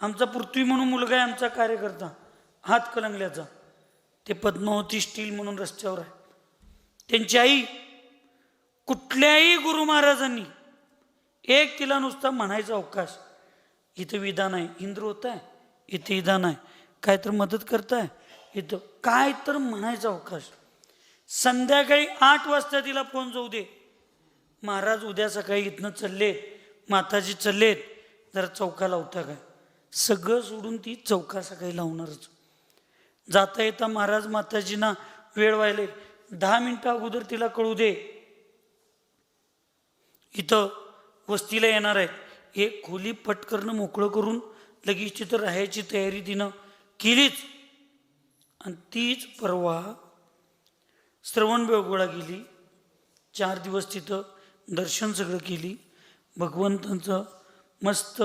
आमचा पृथ्वी म्हणून मुलगा आहे आमचा कार्यकर्ता. हात कलंगल्याचा. ते पद्मावती स्टील म्हणून रस्त्यावर आहे. त्यांची आई कुठल्याही गुरु महाराजांनी एक तिला नुसता म्हणायचा अवकाश. इथं विधान आहे. इंद्र होत आहे इथे विधान आहे. काय तर मदत करताय. इथं काय तर म्हणायचा अवकाश. संध्याकाळी आठ वाजता तिला फोन जाऊ दे. महाराज उद्या सकाळी इथनं चालले. माताजी चाललेत. जरा चौका लावता काय. सगळं सोडून ती चौका सकाळी लावणारच. जाता येता महाराज माताजींना वेळ व्हायले. दहा मिनटं अगोदर तिला कळू दे. इथं वस्तीला येणार आहे. एक खोली पटकरणं मोकळं करून लगेच तिथं राहायची तयारी तिनं केलीच. आणि तीच परवा श्रवण बेळगोळा गेली. चार दिवस तिथं दर्शन सगळं केली. भगवंतांचं मस्त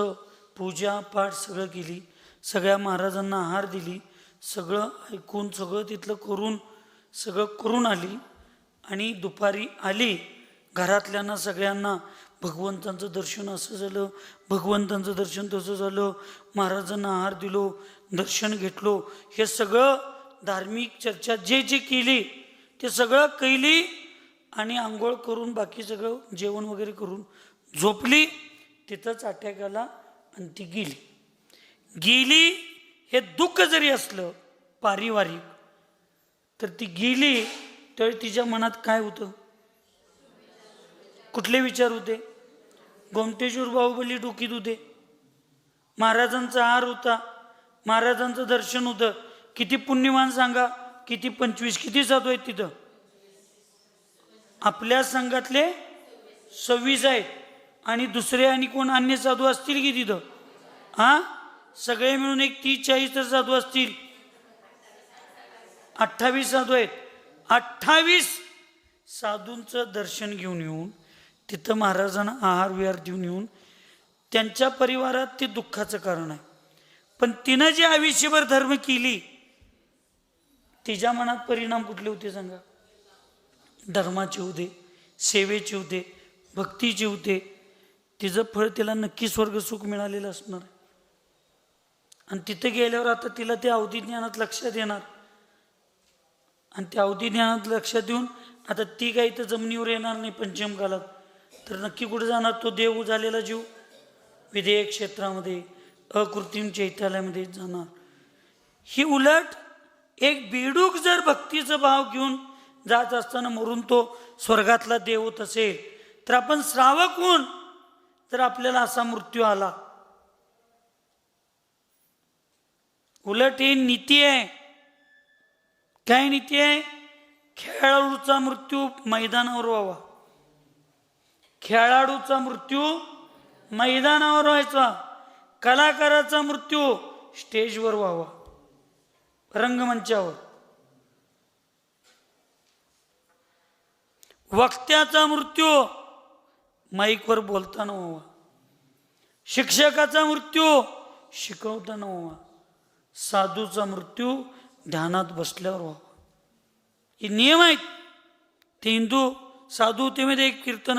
पूजा पाठ सगळं केली. सगळ्या महाराजांना आहार दिली. सगळं ऐकून सगळं तिथलं करून सगळं करून आली. आणि दुपारी आली. घरातल्यांना सगळ्यांना भगवंतांचं दर्शन असं झालं. भगवंतांचं दर्शन तसं झालं. महाराजांना आहार दिलो दर्शन घेतलो. हे सगळं धार्मिक चर्चा जे जे केली ते सगळं कैली आणि आंघोळ करून बाकी सगळं जेवण वगैरे करून झोपली. तिथंच अटॅक आला आणि ती गेली. गेली हे दुःख जरी असलं पारिवारिक तर ती गेली त्यावेळी तिच्या मनात काय होतं? कुठले विचार होते? गोमटेश्वर बाहुबली डोकीत होते. महाराजांचा हार होता. महाराजांचं दर्शन होतं. किती पुण्यवान सांगा किती पंचवीस किती साधू आहेत तिथं? आपल्या संघातले सव्वीस आहेत. आणि दुसरे आणि कोण अन्य साधू असतील की तिथं? हा? सगळे मिळून एक तीस चाळीस तर साधू असतील. अठ्ठावीस साधू आहेत. अठ्ठावीस साधूंचं दर्शन घेऊन येऊन तिथं महाराजांना आहार विहार देऊन येऊन त्यांच्या परिवारात ते दुःखाचं कारण आहे. पण तिनं जे आयुष्यभर धर्म केली तिच्या मनात परिणाम कुठले होते सांगा? धर्माचे होते सेवेचे होते भक्तीचे होते तिचं फळ तिला नक्की स्वर्ग सुख मिळालेलं असणार आणि तिथे गेल्यावर आता तिला ते अवधी ज्ञानात लक्षात येणार. आणि त्या अवधी ज्ञानात लक्षात देऊन आता ती काही तर जमिनीवर येणार नाही पंचम कालात तर नक्की कुठे जाणार? तो देव झालेला जीव विधेयक क्षेत्रामध्ये अकृत्रिम चैत्यालयामध्ये जाणार. ही उलट एक बिडूक जर भक्तीचा भाव घेऊन जात असताना मरून तो स्वर्गातला देव होत असेल तर आपण श्रावक होऊन तर आपल्याला असा मृत्यू आला. उलट ही नीती आहे. काय नीती आहे? खेळाडूचा मृत्यू मैदानावर व्हावा. खेळाडूचा मृत्यू मैदानावर व्हायचा. कलाकाराचा मृत्यू स्टेजवर व्हावा. रंगमंचावर. वक्त्याचा मृत्यू माईकवर बोलताना व्हावा. शिक्षकाचा मृत्यू शिकवताना व्हावा. साधूचा मृत्यू ध्यानात बसल्यावर व्हावा. हे नियम आहेत. ते हिंदू साधू ते मध्ये एक कीर्तन